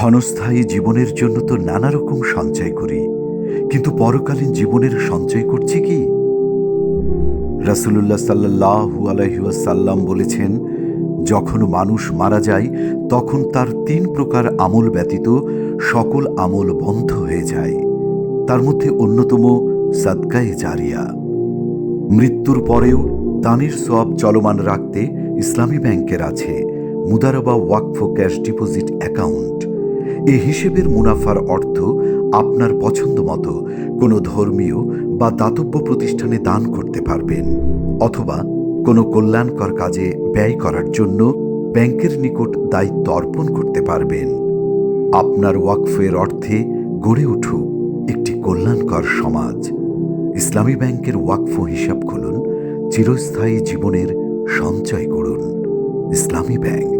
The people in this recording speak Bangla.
ক্ষণস্থায়ী জীবনের জন্য তো নানা রকম সঞ্চয় করি, কিন্তু পরকালীন জীবনের সঞ্চয় করছি কি? রাসুলুল্লাহ সাল্লাহু আলহিউসাল্লাম বলেছেন, যখন মানুষ মারা যায়, তখন তার তিন প্রকার আমল ব্যতীত সকল আমল বন্ধ হয়ে যায়। তার মধ্যে অন্যতম সাদকায়ে জারিয়া। মৃত্যুর পরেও দানের সব চলমান রাখতে ইসলামী ব্যাংকের আছে মুদারবা ওয়াকফ ক্যাশ ডিপোজিট অ্যাকাউন্ট। এ হিসেবের মুনাফার অর্থ আপনার পছন্দ মতো কোনো ধর্মীয় বা দাতব্য প্রতিষ্ঠানে দান করতে পারবেন অথবা কোনো কল্যাণকর কাজে ব্যয় করার জন্য ব্যাংকের নিকট দায়িত্ব অর্পণ করতে পারবেন। আপনার ওয়াকফের অর্থে গড়ে উঠুক একটি কল্যাণকর সমাজ। ইসলামী ব্যাংকের ওয়াকফ হিসাব খুলুন, চিরস্থায়ী জীবনের সঞ্চয় করুন। ইসলামী ব্যাংক।